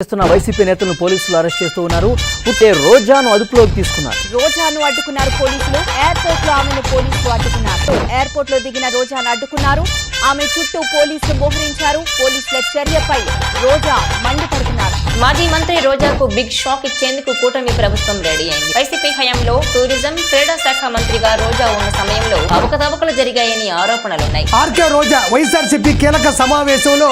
చేస్తున్న వైసీపీ నేతలను పోలీసులు అరెస్ట్ చేస్తూ ఉన్నారు. పుట్టే రోజాను అదుపులోకి తీసుకున్నారు. రోజాను అడ్డుకున్నారు పోలీసులు. ఎయిర్పోర్ట్లో ఆమెను పోలీసులు అడ్డుకున్నారు. ఎయిర్పోర్ట్లో దిగిన రోజాను అడ్డుకున్నారు. ఆమె చుట్టూ పోలీసులు మోహరించారు. పోలీసుల చర్యపై రోజా మండిపడుతున్నారు. మాజీ మంత్రి రోజాకు బిగ్ షాక్ ఇచ్చేందుకు కూటమి ప్రభుత్వం రెడీ అయింది. వైసీపీ హయాంలో టూరిజం క్రీడా శాఖ మంత్రిగా రోజా ఉన్న సమయంలో అవకతవకలు జరిగాయని ఆరోపణలున్నాయి. ఆర్కే రోజా వైఎస్ఆర్సీపీ కీలక సమావేశంలో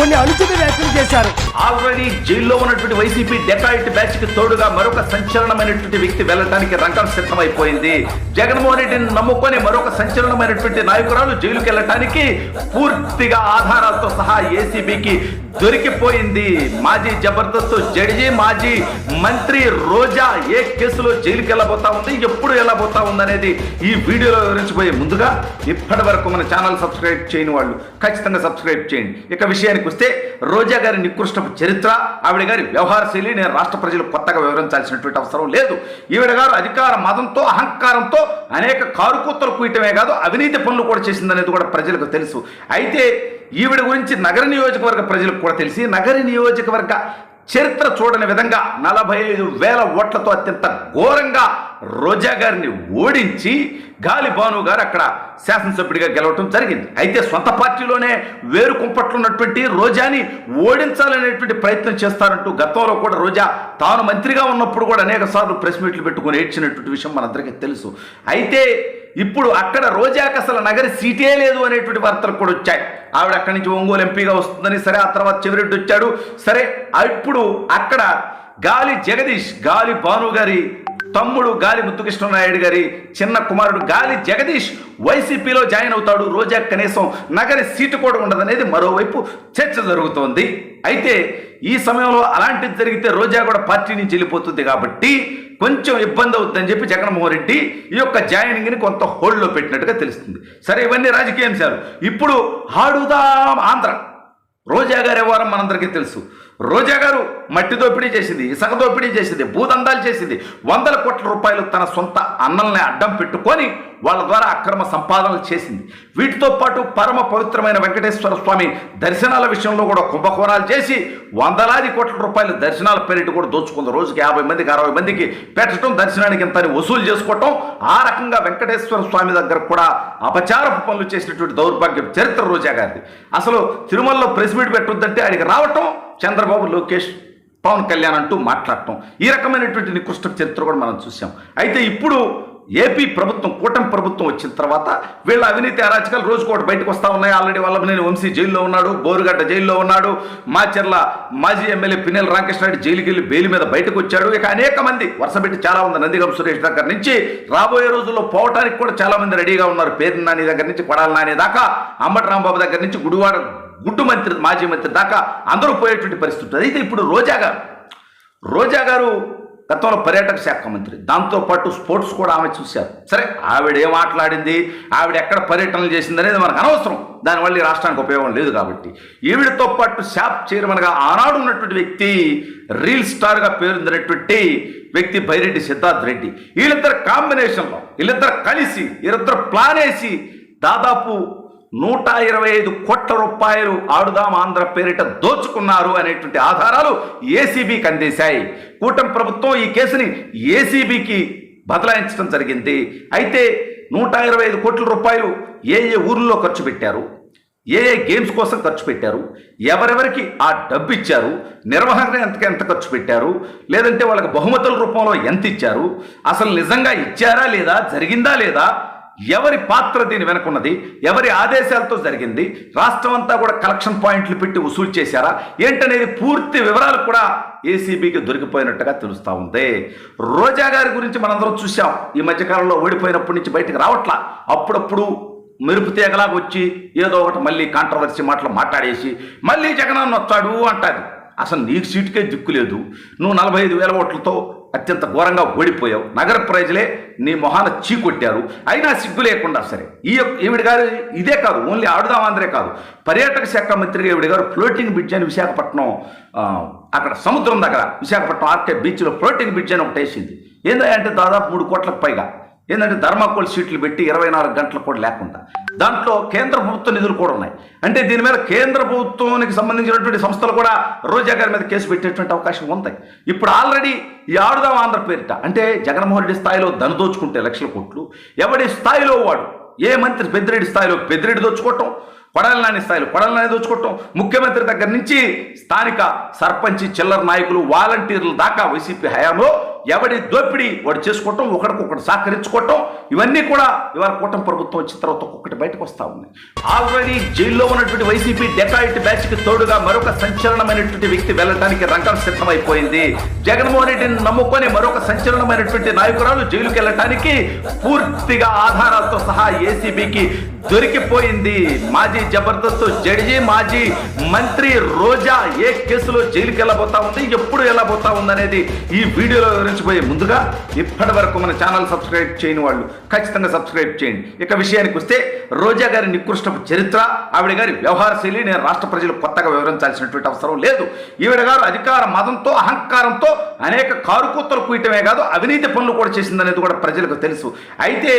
కొన్ని అనుచిత వ్యాఖ్యలు చేశారు. ఆల్రెడీ జైల్లో ఉన్నటువంటి వైసీపీ డెకాయిట్ బ్యాచ్కి తోడుగా మరొక సంచలనమైనటువంటి వ్యక్తి వెళ్ళడానికి రంగం సిద్ధమైపోయింది. జగన్మోహన్ రెడ్డిని నమ్ముకొని మరొక సంచలనమైనటువంటి నాయకురాలు జైలుకి వెళ్ళడానికి పూర్తిగా ఆధారాలతో సహా ఏసీబీకి దొరికిపోయింది. మాజీ జబర్దస్త్ జడ్జి మాజీ మంత్రి రోజా ఏ కేసులో జైలుకి వెళ్ళబోతా ఉంది ఎప్పుడు వెళ్ళబోతా ఉంది అనేది ఈ వీడియోలో వివరించబోయే ముందుగా ఇప్పటి వరకు మన ఛానల్ సబ్స్క్రైబ్ చేయని వాళ్ళు ఖచ్చితంగా సబ్స్క్రైబ్ చేయండి. ఇక విషయానికి వస్తే రోజా గారి నికృష్టపు చరిత్ర ఆవిడ గారి వ్యవహార శైలి నేను రాష్ట్ర ప్రజలు కొత్తగా వివరించాల్సినటువంటి అవసరం లేదు. ఈవిడ గారు అధికార మతంతో అహంకారంతో అనేక కారుకూతలు కూయటమే కాదు అవినీతి పనులు కూడా చేసిందనేది కూడా ప్రజలకు తెలుసు. అయితే ఈవిడ గురించి నగర నియోజకవర్గ ప్రజలకు కూడా తెలిసి నగర నియోజకవర్గ చరిత్ర చూడని విధంగా నలభై ఐదు వేల ఓట్లతో అత్యంత ఘోరంగా రోజా గారిని ఓడించి గాలి భాను గారు అక్కడ శాసనసభ్యుడిగా గెలవటం జరిగింది. అయితే సొంత పార్టీలోనే వేరు కుంపట్లు ఉన్నటువంటి రోజాని ఓడించాలనేటువంటి ప్రయత్నం చేస్తారంటూ గతంలో కూడా రోజా తాను మంత్రిగా ఉన్నప్పుడు కూడా అనేక సార్లు ప్రెస్ మీట్లు పెట్టుకుని ఏడ్చినటువంటి విషయం మనందరికీ తెలుసు. అయితే ఇప్పుడు అక్కడ రోజాకి అసలు నగరి సీటే లేదు అనేటువంటి వార్తలు కూడా వచ్చాయి. ఆవిడ అక్కడి నుంచి ఒంగోలు ఎంపీగా వస్తుందని సరే ఆ తర్వాత చెవిరెడ్డి వచ్చాడు. సరే ఇప్పుడు అక్కడ గాలి జగదీష్ గాలి భాను గారి తమ్ముడు గాలి ముత్తుకృష్ణనాయుడు గారి చిన్న కుమారుడు గాలి జగదీష్ వైసీపీలో జాయిన్ అవుతాడు. రోజా కనీసం నగరి సీటు కూడా ఉండదనేది మరోవైపు చర్చ జరుగుతోంది. అయితే ఈ సమయంలో అలాంటిది జరిగితే రోజా కూడా పార్టీ నుంచి వెళ్ళిపోతుంది కాబట్టి కొంచెం ఇబ్బంది అవుతుందని చెప్పి జగన్మోహన్ రెడ్డి ఈ యొక్క జాయినింగ్ని కొంత హోల్డ్లో పెట్టినట్టుగా తెలుస్తుంది. సరే ఇవన్నీ రాజకీయ అంశాలు. ఇప్పుడు హాడుదాం ఆంధ్ర. రోజా గారి వ్యవహారం మనందరికీ తెలుసు. రోజా గారు మట్టి దోపిడీ చేసింది ఇసుక దోపిడీ చేసింది భూదందాలు చేసింది. వందల కోట్ల రూపాయలు తన సొంత అన్నల్ని అడ్డం పెట్టుకొని వాళ్ళ ద్వారా అక్రమ సంపాదనలు చేసింది. వీటితో పాటు పరమ పవిత్రమైన వెంకటేశ్వర స్వామి దర్శనాల విషయంలో కూడా కుంభకోణాలు చేసి వందలాది కోట్ల రూపాయలు దర్శనాల పేరిట కూడా దోచుకుంది రోజుకి యాభై మందికి అరవై మందికి పెట్టడం దర్శనానికి ఇంత వసూలు చేసుకోవటం ఆ రకంగా వెంకటేశ్వర స్వామి దగ్గర కూడా అపచారపు పనులు చేసినటువంటి దౌర్భాగ్యం చరిత్ర రోజా గారిది. అసలు తిరుమలలో ప్రెస్ మీట్ పెట్టొద్దంటే ఆయనకి రావటం చంద్రబాబు లోకేష్ పవన్ కళ్యాణ్ అంటూ మాట్లాడటం. ఈ రకమైనటువంటి నికృష్ట చరిత్ర కూడా మనం చూసాం అయితే ఇప్పుడు ఏపీ ప్రభుత్వం కూటమి ప్రభుత్వం వచ్చిన తర్వాత వీళ్ళ అవినీతి అరాచకాలు రోజుకోటి బయటకు వస్తూ ఉన్నాయి. ఆల్రెడీ వల్లభనేని వంశీ జైల్లో ఉన్నాడు బోరుగడ్డ జైల్లో ఉన్నాడు మాచర్ల మాజీ ఎమ్మెల్యే పిన్నెల రామకృష్ణారెడ్డి జైలుకి వెళ్ళి బెయిల్ మీద బయటకు వచ్చాడు. ఇక అనేక మంది వరుసపెట్టి చాలా ఉంది నందిగం సురేష్ దగ్గర నుంచి రాబోయే రోజుల్లో పోవటానికి కూడా చాలా మంది రెడీగా ఉన్నారు. పేరు నాని దగ్గర నుంచి కొడాల నాని దాకా అంబటి రాంబాబు దగ్గర నుంచి గుడివాడ గుడ్డు మంత్రి మాజీ మంత్రి దాకా అందరూ పోయేటువంటి పరిస్థితి. అయితే ఇప్పుడు రోజా గారు రోజా గారు గతంలో పర్యాటక శాఖ మంత్రి. దాంతోపాటు స్పోర్ట్స్ కూడా ఆమె చూశారు. సరే ఆవిడ ఏం మాట్లాడింది? ఆవిడ ఎక్కడ పర్యటనలు చేసింది అనేది మనకు అనవసరం. దానివల్ల ఈ రాష్ట్రానికి ఉపయోగం లేదు కాబట్టి. ఈవిడతో పాటు శాప్ చైర్మన్గా ఆనాడు ఉన్నటువంటి వ్యక్తి రీల్ స్టార్గా పేరుందినటువంటి వ్యక్తి బైరెడ్డి సిద్ధార్థ్ రెడ్డి. వీళ్ళిద్దరు కాంబినేషన్లో వీళ్ళిద్దరు కలిసి వీళ్ళిద్దరు ప్లాన్ వేసి దాదాపు నూట ఇరవై ఐదు కోట్ల రూపాయలు ఆడుదాం ఆంధ్ర పేరిట దోచుకున్నారు అనేటువంటి ఆధారాలు ఏసీబీకి అందేశాయి. కూటమి ప్రభుత్వం ఈ కేసుని ఏసీబీకి బదలాయించడం జరిగింది. అయితే నూట ఇరవై ఐదు కోట్ల రూపాయలు ఏ ఏ ఊర్లో ఖర్చు పెట్టారు? ఏ ఏ గేమ్స్ కోసం ఖర్చు పెట్టారు? ఎవరెవరికి ఆ డబ్బు ఇచ్చారు? నిర్వహణ ఎంత ఎంత ఖర్చు పెట్టారు? లేదంటే వాళ్ళకి బహుమతుల రూపంలో ఎంత ఇచ్చారు? అసలు నిజంగా ఇచ్చారా లేదా? జరిగిందా లేదా? ఎవరి పాత్ర దీని వెనకున్నది? ఎవరి ఆదేశాలతో జరిగింది? రాష్ట్రం అంతా కూడా కలెక్షన్ పాయింట్లు పెట్టి వసూలు చేశారా? ఏంటనేది పూర్తి వివరాలు కూడా ఏసీబీకి దొరికిపోయినట్టుగా తెలుస్తూ ఉంది. రోజా గారి గురించి మనందరం చూసాం ఈ మధ్యకాలంలో ఓడిపోయినప్పటి నుంచి బయటకు రావట్లా. అప్పుడప్పుడు మెరుపు తీగలాగా వచ్చి ఏదో ఒకటి మళ్ళీ కాంట్రవర్సీ మాటలు మాట్లాడేసి మళ్ళీ జగనన్న వస్తాడు అంటాడు అసలు నీకు సీటుకే దిక్కు లేదు. నువ్వు నలభై ఐదు వేల ఓట్లతో అత్యంత ఘోరంగా ఓడిపోయావు. నగర ప్రజలే నీ మొహాన చీకొట్టారు. అయినా సిగ్గు లేకుండా సరే ఈ ఈవిడ గారు ఇదే కాదు ఓన్లీ ఆడుదాం ఆంధ్రే కాదు. పర్యాటక శాఖ మంత్రిగా ఈవిడ గారు ఫ్లోటింగ్ బ్రిడ్జ్ అని విశాఖపట్నం అక్కడ సముద్రం దగ్గర విశాఖపట్నం ఆర్కే బీచ్లో ఫ్లోటింగ్ బ్రిడ్జ్ అని ఒకటి వేసింది. ఏందంటే దాదాపు మూడు కోట్లకు పైగా. ఏంటంటే ధర్మాకోల్ సీట్లు పెట్టి ఇరవై నాలుగు గంటలు కూడా లేకుండా. దాంట్లో కేంద్ర ప్రభుత్వ నిధులు కూడా ఉన్నాయి. అంటే దీని మీద కేంద్ర ప్రభుత్వానికి సంబంధించినటువంటి సంస్థలు కూడా రోజా గారి మీద కేసు పెట్టేటువంటి అవకాశం ఉంది. ఇప్పుడు ఆల్రెడీ ఈ ఆడుదాం ఆంధ్ర పేరిట అంటే జగన్మోహన్ రెడ్డి స్థాయిలో ధన దోచుకుంటే లక్షల కోట్లు ఎవడి స్థాయిలో వాడు? ఏ మంత్రి పెద్దిరెడ్డి స్థాయిలో పెద్దిరెడ్డి దోచుకోవటం కొడాలనాని స్థాయిలో కొడాలి నాని దోచుకోవటం ముఖ్యమంత్రి దగ్గర నుంచి స్థానిక సర్పంచి చిల్లర నాయకులు వాలంటీర్ల దాకా వైసీపీ హయాంలో ఎవడి దోపిడీ వాడు చేసుకోవటం ఒకరికొకటి సహకరించుకోవటం ఇవన్నీ కూడా ఇవాళ కూటమి ప్రభుత్వం వచ్చిన తర్వాత ఒక్కొక్కటి బయటకు వస్తా ఉన్నాయి ఆల్రెడీ జైల్లో ఉన్నటువంటి వైసీపీ డెకాయిట్ బ్యాచ్కి తోడుగా మరొక సంచలనమైనటువంటి వ్యక్తి వెళ్ళడానికి రంగం సిద్ధమైపోయింది. జగన్మోహన్ రెడ్డిని నమ్ముకొని మరొక సంచలనమైనటువంటి నాయకురాలు జైలుకి వెళ్ళటానికి పూర్తిగా ఆధారాలతో సహా ఏసీబీకి దొరికిపోయింది. మాజీ జబర్దస్త్ జడ్జి మాజీ మంత్రి రోజా ఏ కేసులో జైలుకి వెళ్ళబోతా ఉంది ఎప్పుడు వెళ్ళబోతా ఉంది అనేది ఈ వీడియోలో వివరించిపోయే ముందుగా ఇప్పటి వరకు మన ఛానల్ సబ్స్క్రైబ్ చేయని వాళ్ళు ఖచ్చితంగా సబ్స్క్రైబ్ చేయండి. ఇక విషయానికి వస్తే రోజా గారి నికృష్టపు చరిత్ర ఆవిడ గారి వ్యవహార శైలి నేను రాష్ట్ర ప్రజలు కొత్తగా వివరించాల్సినటువంటి అవసరం లేదు. ఈవిడ గారు అధికార మతంతో అహంకారంతో అనేక కారుకూతలు కూయటమే కాదు అవినీతి పనులు కూడా చేసిందనేది కూడా ప్రజలకు తెలుసు. అయితే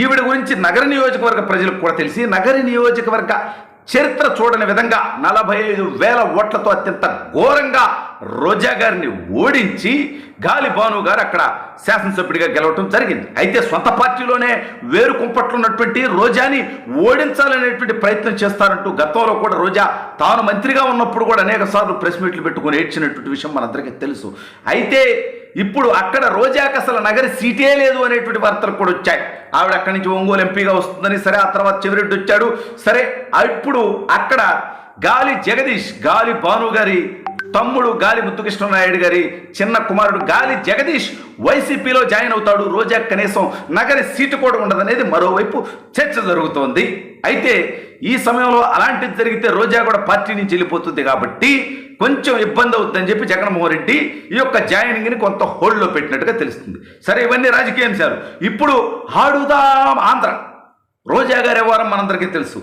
ఈవిడ గురించి నగర నియోజకవర్గ ప్రజలు ప్రజలకు కూడా తెలిసి నగరి నియోజకవర్గ చరిత్ర చూడని విధంగా నలభై ఐదు వేల ఓట్లతో అత్యంత ఘోరంగా రోజా గారిని ఓడించి గాలి భాను గారు అక్కడ శాసనసభ్యుడిగా గెలవటం జరిగింది. అయితే సొంత పార్టీలోనే వేరు కుంపట్లున్నటువంటి రోజాని ఓడించాలనేటువంటి ప్రయత్నం చేస్తారంటూ గతంలో కూడా రోజా తాను మంత్రిగా ఉన్నప్పుడు కూడా అనేక సార్లు ప్రెస్ మీట్లు పెట్టుకుని ఏడ్చినటువంటి విషయం మనందరికీ తెలుసు. అయితే ఇప్పుడు అక్కడ రోజాకి అసలు నగరి సీటే లేదు అనేటువంటి వార్తలు కూడా వచ్చాయి. ఆవిడ అక్కడి నుంచి ఒంగోలు ఎంపీగా వస్తుందని సరే ఆ తర్వాత చెవిరెడ్డి వచ్చాడు. సరే ఇప్పుడు అక్కడ గాలి జగదీష్ గాలి భాను గారి తమ్ముడు గాలి ముత్తుకృష్ణనాయుడు గారి చిన్న కుమారుడు గాలి జగదీష్ వైసీపీలో జాయిన్ అవుతాడు. రోజా కనీసం నగరి సీటు కూడా ఉండదనేది మరోవైపు చర్చ జరుగుతోంది. అయితే ఈ సమయంలో అలాంటిది జరిగితే రోజా కూడా పార్టీ నుంచి వెళ్ళిపోతుంది కాబట్టి కొంచెం ఇబ్బంది అవుతుందని చెప్పి జగన్మోహన్ రెడ్డి ఈ యొక్క జాయినింగ్ని కొంత హోల్డ్లో పెట్టినట్టుగా తెలుస్తుంది. సరే ఇవన్నీ రాజకీయ అంశాలు ఇప్పుడు హాడుదాం ఆంధ్ర. రోజా గారి వ్యవహారం మనందరికీ తెలుసు.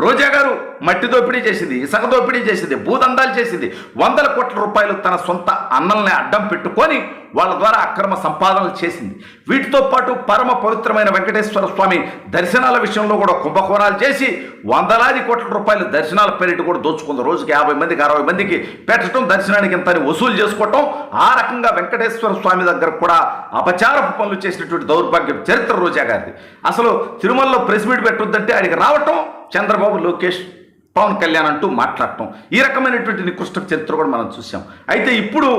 రోజా గారు మట్టి దోపిడీ చేసింది ఇసుక దోపిడీ చేసింది భూదందాలు చేసింది. వందల కోట్ల రూపాయలు తన సొంత అన్నల్ని అడ్డం పెట్టుకొని వాళ్ళ ద్వారా అక్రమ సంపాదనలు చేసింది. వీటితో పాటు పరమ పవిత్రమైన వెంకటేశ్వర స్వామి దర్శనాల విషయంలో కూడా కుంభకోణాలు చేసి వందలాది కోట్ల రూపాయలు దర్శనాల పేరిట కూడా దోచుకుంది రోజుకి యాభై మందికి అరవై మందికి పెట్టడం దర్శనానికి ఇంత వసూలు చేసుకోవటం ఆ రకంగా వెంకటేశ్వర స్వామి దగ్గర కూడా అపచారపు పనులు చేసినటువంటి దౌర్భాగ్యం చరిత్ర రోజా గారిది. అసలు తిరుమలలో ప్రెస్ మీట్ పెట్టొద్దంటే ఆయనకి రావటం చంద్రబాబు లోకేష్ పవన్ కళ్యాణ్ అంటూ మాట్లాడటం. ఈ రకమైనటువంటి నికృష్ట చరిత్ర కూడా మనం చూసాం అయితే ఇప్పుడు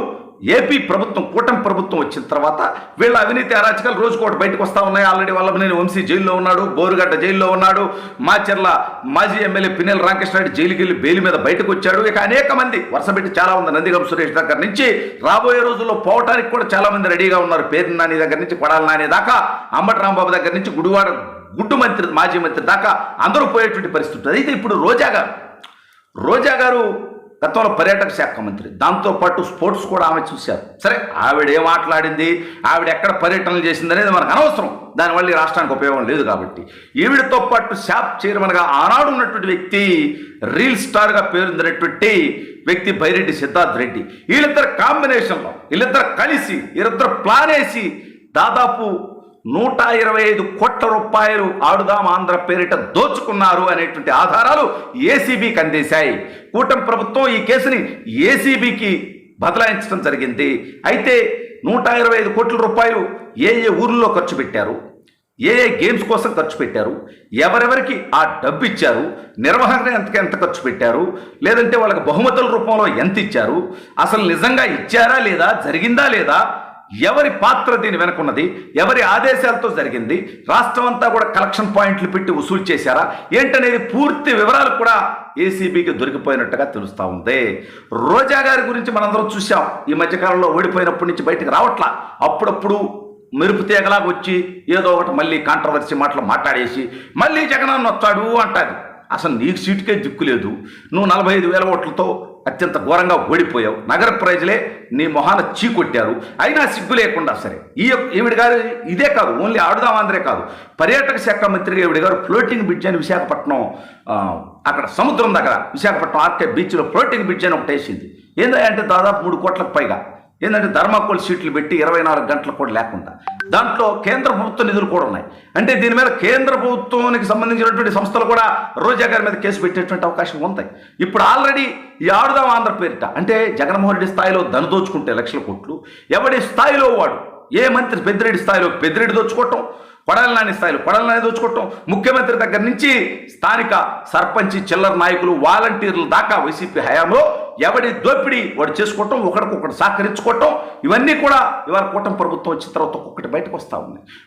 ఏపీ ప్రభుత్వం కూటమి ప్రభుత్వం వచ్చిన తర్వాత వీళ్ళ అవినీతి అరాచకాలు రోజుకోటి బయటకు వస్తూ ఉన్నాయి. ఆల్రెడీ వల్లభనేని వంశీ జైల్లో ఉన్నాడు బోరుగడ్డ జైల్లో ఉన్నాడు మాచర్ల మాజీ ఎమ్మెల్యే పిన్నెల రామకృష్ణారెడ్డి జైలుకి వెళ్ళి బెయిల్ మీద బయటకు వచ్చాడు. ఇక అనేక మంది వరుసపెట్టి చాలా ఉంది. నందిగం సురేష్ దగ్గర నుంచి రాబోయే రోజుల్లో పోవటానికి కూడా చాలా మంది రెడీగా ఉన్నారు. పేరు నాని దగ్గర నుంచి కొడాల నాని దాకా అంబటి రాంబాబు దగ్గర నుంచి గుడివాడ గుడ్డు మంత్రి మాజీ మంత్రి దాకా అందరూ పోయేటువంటి పరిస్థితి. అయితే ఇప్పుడు రోజా గారు రోజా గారు గతంలో పర్యాటక శాఖ మంత్రి. దాంతోపాటు స్పోర్ట్స్ కూడా ఆమె చూశారు. సరే ఆవిడ ఏం మాట్లాడింది? ఆవిడ ఎక్కడ పర్యటనలు చేసింది అనేది మనకు అనవసరం. దానివల్ల ఈ రాష్ట్రానికి ఉపయోగం లేదు కాబట్టి. ఈవిడతో పాటు షాప్ చైర్మన్గా ఆనాడు ఉన్నటువంటి వ్యక్తి రీల్ స్టార్గా పేరుందినటువంటి వ్యక్తి బైరెడ్డి సిద్ధార్థ్ రెడ్డి. వీళ్ళిద్దరు కాంబినేషన్లో వీళ్ళిద్దరు కలిసి వీళ్ళిద్దరు ప్లాన్ వేసి దాదాపు నూట ఇరవై ఐదు కోట్ల రూపాయలు ఆడుదాం ఆంధ్ర పేరిట దోచుకున్నారు అనేటువంటి ఆధారాలు ఏసీబీకి అందేశాయి. కూటమి ప్రభుత్వం ఈ కేసుని ఏసీబీకి బదలాయించడం జరిగింది. అయితే నూట ఇరవై ఐదు కోట్ల రూపాయలు ఏ ఏ ఊర్లో ఖర్చు పెట్టారు? ఏ ఏ గేమ్స్ కోసం ఖర్చు పెట్టారు? ఎవరెవరికి ఆ డబ్బు ఇచ్చారు? నిర్వహణ ఎంత ఎంత ఖర్చు పెట్టారు? లేదంటే వాళ్ళకి బహుమతుల రూపంలో ఎంత ఇచ్చారు? అసలు నిజంగా ఇచ్చారా లేదా? జరిగిందా లేదా? ఎవరి పాత్ర దీని వెనుకున్నది? ఎవరి ఆదేశాలతో జరిగింది? రాష్ట్రం అంతా కూడా కలెక్షన్ పాయింట్లు పెట్టి వసూలు చేశారా? ఏంటనేది పూర్తి వివరాలు కూడా ఏసీబీకి దొరికిపోయినట్టుగా తెలుస్తూ ఉంది. రోజా గారి గురించి మనందరం చూసాం ఈ మధ్యకాలంలో ఓడిపోయినప్పటి నుంచి బయటకు రావట్లా. అప్పుడప్పుడు మెరుపు తీగలాగా వచ్చి ఏదో ఒకటి మళ్ళీ కాంట్రవర్సీ మాటలు మాట్లాడేసి మళ్ళీ జగనన్న వచ్చాడు అంటాడు అసలు నీకు సీటుకే దిక్కు లేదు. నువ్వు నలభై ఐదు వేల ఓట్లతో అత్యంత ఘోరంగా ఓడిపోయావు. నగర ప్రజలే నీ మొహాన చీకొట్టారు. అయినా సిగ్గు లేకుండా సరే ఈ ఈవిడ గారు ఇదే కాదు ఓన్లీ ఆడుదాం ఆంధ్రే కాదు. పర్యాటక శాఖ మంత్రిగా ఈవిడ గారు ఫ్లోటింగ్ బ్రిడ్జ్ అని విశాఖపట్నం అక్కడ సముద్రం దగ్గర విశాఖపట్నం ఆర్కే బీచ్లో ఫ్లోటింగ్ బ్రిడ్జ్ అని ఒకటి వేసింది. ఏంటంటే దాదాపు మూడు కోట్లకు పైగా. ఏంటంటే ధర్మాకోల్ సీట్లు పెట్టి ఇరవై నాలుగు గంటలు కూడా లేకుండా. దాంట్లో కేంద్ర ప్రభుత్వ నిధులు కూడా ఉన్నాయి. అంటే దీని మీద కేంద్ర ప్రభుత్వానికి సంబంధించినటువంటి సంస్థలు కూడా రోజా గారి మీద కేసు పెట్టేటువంటి అవకాశం ఉంది ఇప్పుడు ఆల్రెడీ ఈ ఆడుదాం ఆంధ్ర పేరిట అంటే జగన్మోహన్ రెడ్డి స్థాయిలో ధన దోచుకుంటే లక్షల కోట్లు ఎవడి స్థాయిలో వాడు? ఏ మంత్రి పెద్దిరెడ్డి స్థాయిలో పెద్దిరెడ్డి దోచుకోవటం కొడాలి నాని స్థాయిలో కొడాలి నాని దోచుకోవటం ముఖ్యమంత్రి దగ్గర నుంచి స్థానిక సర్పంచి చిల్లర నాయకులు వాలంటీర్ల దాకా వైసీపీ హయాంలో ఎవడి దోపిడీ వాడు చేసుకోవటం ఒకడికొకటి సహకరించుకోవటం ఇవన్నీ కూడా ఇవాళ కూటమి ప్రభుత్వం వచ్చిన తర్వాత ఒక్కొక్కటి బయటకు వస్తూ ఉంది.